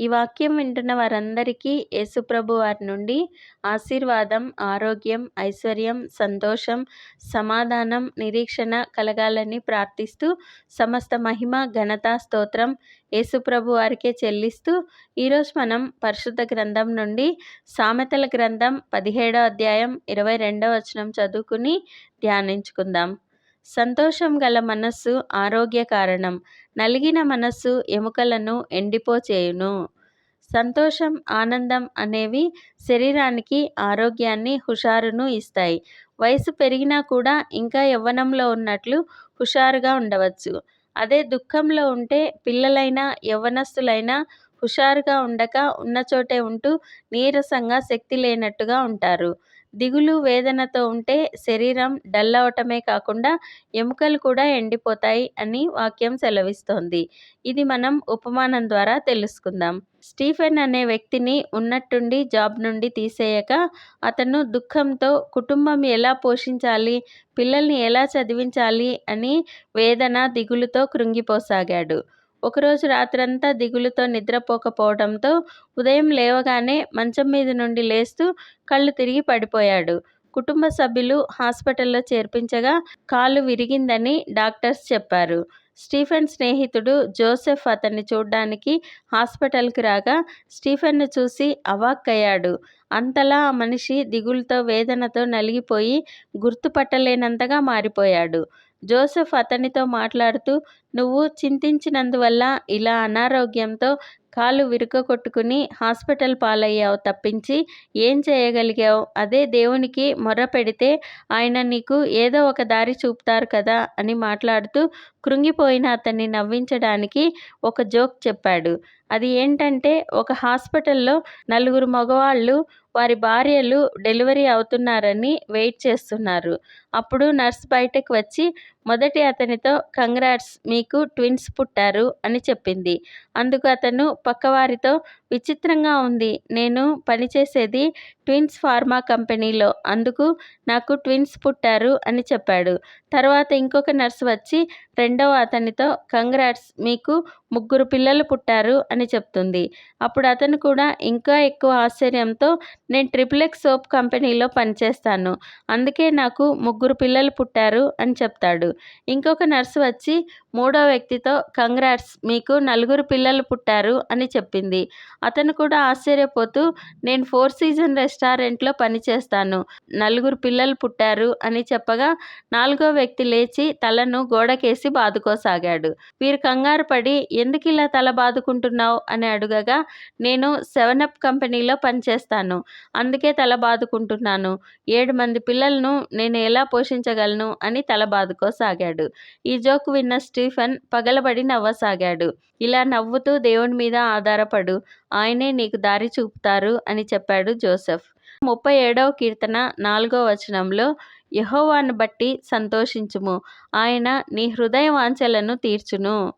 ఈ వాక్యం వింటున్న వారందరికీ యేసుప్రభు వారి నుండి ఆశీర్వాదం ఆరోగ్యం ఐశ్వర్యం సంతోషం సమాధానం నిరీక్షణ కలగాలని ప్రార్థిస్తూ సమస్త మహిమ ఘనత స్తోత్రం యేసుప్రభు వారికే చెల్లిస్తూ ఈరోజు మనం పరిశుద్ధ గ్రంథం నుండి సామెతల గ్రంథం పదిహేడో అధ్యాయం ఇరవై రెండవ వచనం చదువుకుని ధ్యానించుకుందాం. సంతోషం గల మనస్సు ఆరోగ్య కారణం. నలిగిన మనస్సు ఎముకలను ఎండిపోచేయును. సంతోషం ఆనందం అనేవి శరీరానికి ఆరోగ్యాన్ని హుషారును ఇస్తాయి. వయసు పెరిగినా కూడా ఇంకా యవ్వనంలో ఉన్నట్లు హుషారుగా ఉండవచ్చు. అదే దుఃఖంలో ఉంటే పిల్లలైనా యవ్వనస్తులైనా హుషారుగా ఉండక ఉన్న చోటే ఉంటూ నీరసంగా శక్తి లేనట్టుగా ఉంటారు. దిగులు వేదనతో ఉంటే శరీరం డల్ అవటమే కాకుండా ఎముకలు కూడా ఎండిపోతాయి అని వాక్యం సెలవిస్తోంది. ఇది మనం ఉపమానం ద్వారా తెలుసుకుందాం. స్టీఫెన్ అనే వ్యక్తిని ఉన్నట్టుండి జాబ్ నుండి తీసేయక అతను దుఃఖంతో కుటుంబం ఎలా పోషించాలి పిల్లల్ని ఎలా చదివించాలి అని వేదన దిగులుతో కృంగిపోసాగాడు. ఒకరోజు రాత్రంతా దిగులుతో నిద్రపోకపోవడంతో ఉదయం లేవగానే మంచం మీద నుండి లేస్తూ కళ్ళు తిరిగి పడిపోయాడు. కుటుంబ సభ్యులు హాస్పిటల్లో చేర్పించగా కాలు విరిగిందని డాక్టర్స్ చెప్పారు. స్టీఫెన్ స్నేహితుడు జోసెఫ్ అతన్ని చూడ్డానికి హాస్పిటల్కి రాగా స్టీఫెన్ను చూసి అవాక్కయ్యాడు. అంతలా ఆ మనిషి దిగులతో వేదనతో నలిగిపోయి గుర్తుపట్టలేనంతగా మారిపోయాడు. జోసెఫ్ అతనితో మాట్లాడుతూ నువ్వు చింతించినందువల్ల ఇలా అనారోగ్యంతో కాలు విరుగకొట్టుకుని హాస్పిటల్ పాలయ్యావు తప్పించి ఏం చేయగలిగావు? అదే దేవునికి మొర్ర పెడితే ఆయన నీకు ఏదో ఒక దారి చూపుతారు కదా అని మాట్లాడుతూ కృంగిపోయిన అతన్ని నవ్వించడానికి ఒక జోక్ చెప్పాడు. అది ఏంటంటే ఒక హాస్పిటల్లో నలుగురు మగవాళ్ళు వారి భార్యలు డెలివరీ అవుతున్నారని వెయిట్ చేస్తున్నారు. అప్పుడు నర్స్ బయటకు వచ్చి మొదటి అతనితో కంగ్రాట్స్ మీకు ట్విన్స్ పుట్టారు అని చెప్పింది. అందుకు అతను పక్కవారితో విచిత్రంగా ఉంది. నేను పనిచేసేది ట్విన్స్ ఫార్మా కంపెనీలో. అందుకు నాకు ట్విన్స్ పుట్టారు అని చెప్పాడు. తర్వాత ఇంకొక నర్స్ వచ్చి రెండవ అతనితో కంగ్రాట్స్ మీకు ముగ్గురు పిల్లలు పుట్టారు అని చెప్తుంది. అప్పుడు అతను కూడా ఇంకా ఎక్కువ ఆశ్చర్యంతో నేను ట్రిపుల్ ఎక్స్ సోప్ కంపెనీలో పనిచేస్తాను. అందుకే నాకు ముగ్గురు పిల్లలు పుట్టారు అని చెప్తాడు. ఇంకొక నర్సు వచ్చి మూడో వ్యక్తితో కంగ్రాట్స్ మీకు నలుగురు పిల్లలు పుట్టారు అని చెప్పింది. అతను కూడా ఆశ్చర్యపోతూ నేను ఫోర్ సీజన్ రెస్టారెంట్లో పనిచేస్తాను నలుగురు పిల్లలు పుట్టారు అని చెప్పగా నాలుగో వ్యక్తి లేచి తలను గోడకేసి బాదుకోసాగాడు. వీరు కంగారు పడి ఎందుకు ఇలా తల బాదుకుంటున్నావు? అని అడుగగా నేను సెవెన్ అప్ కంపెనీలో పనిచేస్తాను అందుకే తల బాదుకుంటున్నాను. ఏడు మంది పిల్లలను నేను ఎలా పోషించగలను? అని తల బాదుకోసాగాడు. ఈ జోక్ విన్న స్టీఫెన్ పగలబడి నవ్వసాగాడు. ఇలా నవ్వుతూ దేవుని మీద ఆధారపడు. ఆయనే నీకు దారి చూపుతారు అని చెప్పాడు జోసెఫ్. ముప్పై ఏడవ కీర్తన నాలుగో వచనంలో యహోవాను బట్టి సంతోషించుము. ఆయన నీ హృదయ వాంఛలను తీర్చును.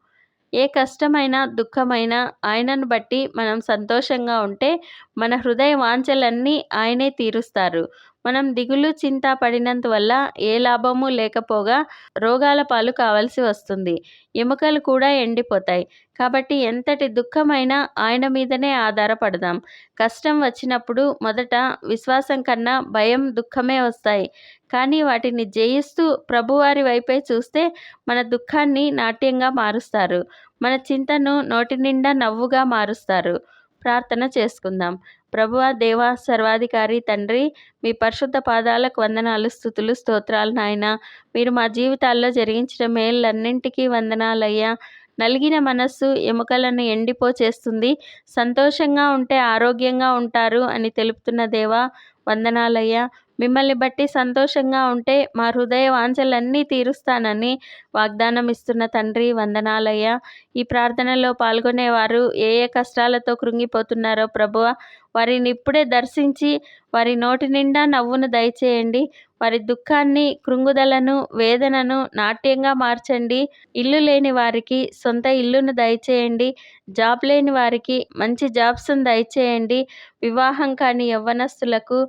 ఏ కష్టమైన దుఃఖమైన ఆయనను బట్టి మనం సంతోషంగా ఉంటే మన హృదయ వాంఛలన్నీ ఆయనే తీరుస్తారు. మనం దిగులు చింత పడినందువల్ల ఏ లాభము లేకపోగా రోగాల పాలు కావాల్సి వస్తుంది. ఎముకలు కూడా ఎండిపోతాయి. కాబట్టి ఎంతటి దుఃఖమైనా ఆయన మీదనే ఆధారపడదాం. కష్టం వచ్చినప్పుడు మొదట విశ్వాసం కన్నా భయం దుఃఖమే వస్తాయి. కానీ వాటిని జయిస్తూ ప్రభువారి వైపే చూస్తే మన దుఃఖాన్ని నాట్యంగా మారుస్తారు. మన చింతను నోటి నిండా నవ్వుగా మారుస్తారు. ప్రార్థన చేసుకుందాం. ప్రభువ దేవా సర్వాధికారి తండ్రి మీ పరిశుద్ధ పాదాలకు వందనాలు స్థుతులు స్తోత్రాలు నాయన. మీరు మా జీవితాల్లో జరిగించిన మేళ్ళన్నింటికీ వందనాలయ్యా. నలిగిన మనస్సు ఎముకలను ఎండిపో చేస్తుంది. సంతోషంగా ఉంటే ఆరోగ్యంగా ఉంటారు అని తెలుపుతున్న దేవా వందనాలయ్యా. మిమ్మల్ని బట్టి సంతోషంగా ఉంటే మా హృదయ వాంఛలన్నీ తీరుస్తానని వాగ్దానం ఇస్తున్న తండ్రి వందనాలయ్యా. ఈ ప్రార్థనలో పాల్గొనేవారు ఏ ఏ కష్టాలతో కృంగిపోతున్నారో ప్రభువ వారిని ఇప్పుడే దర్శించి వారి నోటి నిండా నవ్వును దయచేయండి. వారి దుఃఖాన్ని కృంగుదలను వేదనను నాట్యంగా మార్చండి. ఇల్లు లేని వారికి సొంత ఇల్లును దయచేయండి. జాబ్ లేని వారికి మంచి జాబ్స్ను దయచేయండి. వివాహం కాని యవ్వనస్తులకు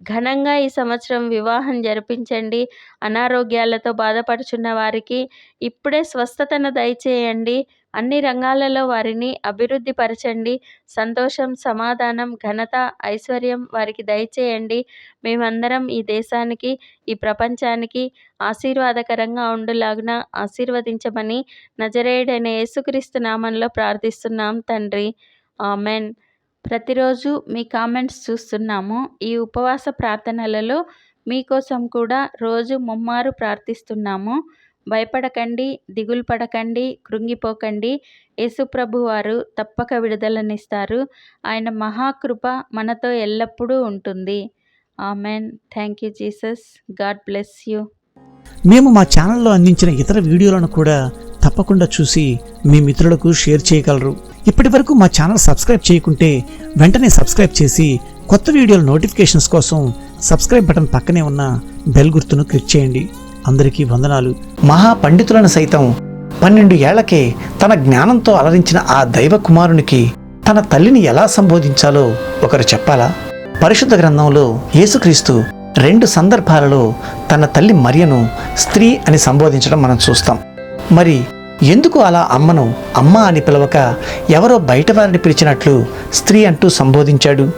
ఘనంగా ఈ సంవత్సరం వివాహం జరిపించండి. అనారోగ్యాలతో బాధపడుచున్న వారికి ఇప్పుడే స్వస్థతను దయచేయండి. అన్ని రంగాలలో వారిని అభివృద్ధి పరచండి సంతోషం సమాధానం ఘనత ఐశ్వర్యం వారికి దయచేయండి. మేమందరం ఈ దేశానికి ఈ ప్రపంచానికి ఆశీర్వాదకరంగా ఉండులాగున ఆశీర్వదించమని నజరేయుడైన యేసుక్రీస్తు నామంలో ప్రార్థిస్తున్నాం తండ్రి. ఆమెన్. ప్రతిరోజు మీ కామెంట్స్ చూస్తున్నాము. ఈ ఉపవాస ప్రార్థనలలో మీకోసం కూడా రోజు ముమ్మారు ప్రార్థిస్తున్నాము. భయపడకండి దిగులు పడకండి కృంగిపోకండి. యేసుప్రభు వారు తప్పక విడుదలనిస్తారు. ఆయన మహాకృప మనతో ఎల్లప్పుడూ ఉంటుంది. Amen. Thank you Jesus. God bless you. మేము మా ఛానల్లో అందించిన ఇతర వీడియోలను కూడా తప్పకుండా చూసి మీ మిత్రులకు షేర్ చేయగలరు. ఇప్పటి వరకు మా ఛానల్ సబ్స్క్రైబ్ చేయకుంటే వెంటనే సబ్స్క్రైబ్ చేసి కొత్త వీడియోల నోటిఫికేషన్స్ కోసం సబ్స్క్రైబ్ బటన్ పక్కనే ఉన్న బెల్ గుర్తును క్లిక్ చేయండి. అందరికీ వందనాలు. మహా పండితులను సైతం పన్నెండు ఏళ్ళకే తన జ్ఞానంతో అలరించిన ఆ దైవ కుమారునికి తన తల్లిని ఎలా సంబోధించాలో ఒకరు చెప్పాలా? పరిశుద్ధ గ్రంథంలో యేసుక్రీస్తు రెండు సందర్భాలలో తన తల్లి మరియను స్త్రీ అని సంబోధించడం మనం చూస్తాం. మరి ఎందుకు అలా అమ్మను అమ్మ అని పిలవక ఎవరో బయట వారిని పిలిచినట్లు స్త్రీ అంటూ సంబోధించాడు.